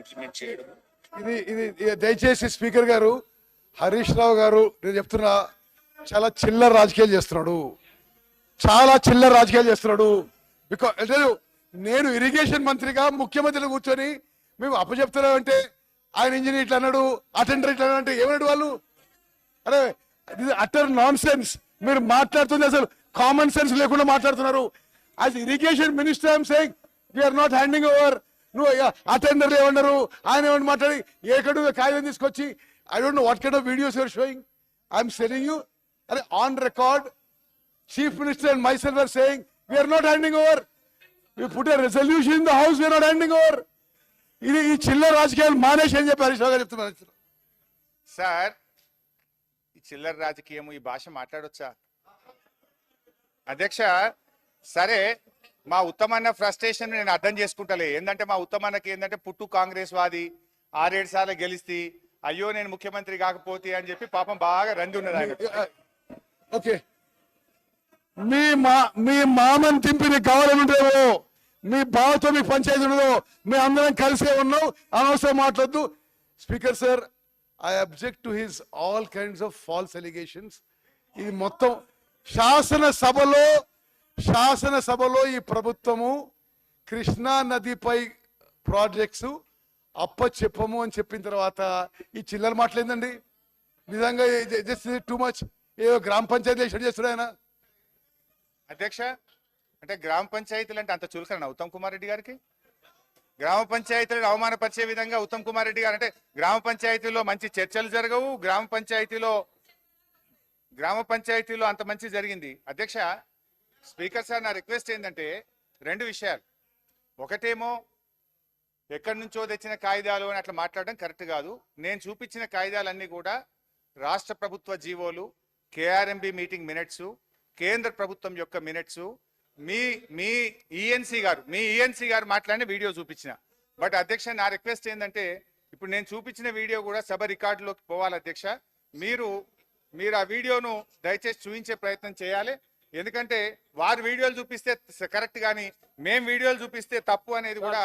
Implement చేయడం ఇది ఇది దయచేసి స్పీకర్ గారు హరీష్ రావు గారు నేను చెప్తున్నా చాలా చిల్లర రాజకీయాలు చేస్తున్నాడు. చాలా చిల్లర రాజకీయాలు చేస్తున్నాడు. బికాజ్ నేను ఇరిగేషన్ మంత్రిగా ముఖ్యమంత్రిని కూర్చొని మేము అప్పచెప్తున్నామంటే ఆయన ఇంజనీర్ ఇట్లా అన్నాడు అటెండర్ ఇట్లా అంటే ఏమన్నాడు వాళ్ళు? అరే ఇది అటర్ నాన్ సెన్స్ మీరు మాట్లాడుతుంది అసలు కామన్ సెన్స్ లేకుండా మాట్లాడుతున్నారు. As irrigation minister I'm saying we're not handing over నువ్వు అటెండర్లు ఏమన్నారు? ఆయన ఏమన్నా మాట్లాడి ఏకడు కాగితం తీసుకొచ్చి I don't know what kind of videos you're showing I'm telling you are on record chief minister and myself saying we're not handing over you put a resolution in the house we're not handing over ఇది ఈ చిల్లర రాజకీయాలు మానేసి అని చెప్పి హరీష్ రావు గారు చెప్తున్నారు. Sir ఈ చిల్లర రాజకీయము ఈ భాష మాట్లాడొచ్చా? అధ్యక్ష సరే మా ఉత్తమన్న ఫ్రస్ట్రేషన్ నేను అర్థం చేసుకుంటలే. ఏంటంటే మా ఉత్తమన్నకి ఏంటంటే పుట్టు కాంగ్రెస్ వాది ఆరేడు సార్లు గెలిస్తే అయ్యో నేను ముఖ్యమంత్రి కాకపోతే అని చెప్పి పాపం బాగా రంది ఉన్నది ఆయన. ఓకే. మీ మా మీ మామని తింపి నీకు కావాలని మీ బావతో మీకు పంచాయతీ ఉండదు మీ అందరం కలిసే ఉన్నాం అనవసరం మాట్లాడద్దు. Speaker sir I object to his all kinds of false allegations ఇది మొత్తం శాసనసభలో శాసనసభలో ఈ ప్రభుత్వము కృష్ణా నదిపై ప్రాజెక్ట్స్ అప్ప చెప్పము అని చెప్పిన తర్వాత ఈ చిల్లర మాటలేందండి? నిజంగా జస్ట్ టూ మచ్ ఏదో గ్రామ పంచాయతీ ఎక్కడ చేస్తున్నాడు ఆయన. అధ్యక్ష అంటే గ్రామ పంచాయతీలు అంటే అంత చులకన ఉత్తమ్ కుమార్ రెడ్డి గారికి? గ్రామ పంచాయతీలను అవమానపరిచే విధంగా ఉత్తమ్ కుమార్ రెడ్డి గారు అంటే గ్రామ పంచాయతీలో మంచి చర్చలు జరగవు గ్రామ పంచాయతీలో గ్రామ పంచాయతీలో అంత మంచి జరిగింది. అధ్యక్ష స్పీకర్ సార్ నా రిక్వెస్ట్ ఏంటంటే రెండు విషయాలు. ఒకటేమో ఎక్కడి నుంచో తెచ్చిన కాగితాలు అని అట్లా మాట్లాడడం కరెక్ట్ కాదు. నేను చూపించిన కాగితాలన్నీ కూడా రాష్ట్ర ప్రభుత్వ జీవోలు కేఆర్ఎంబి మీటింగ్ మినిట్స్ కేంద్ర ప్రభుత్వం యొక్క మినిట్స్ మీ మీ ఈఎన్సీ గారు మీ ఈఎన్సీ గారు మాట్లాడిన వీడియో చూపించిన. బట్ అధ్యక్ష నా రిక్వెస్ట్ ఏంటంటే ఇప్పుడు నేను చూపించిన వీడియో కూడా సభ రికార్డులోకి పోవాలి అధ్యక్ష. మీరు మీరు ఆ వీడియోను దయచేసి చూపించే ప్రయత్నం చేయాలి. ఎందుకంటే వారు వీడియోలు చూపిస్తే కరెక్ట్ కానీ మేం వీడియోలు చూపిస్తే తప్పు అనేది కూడా.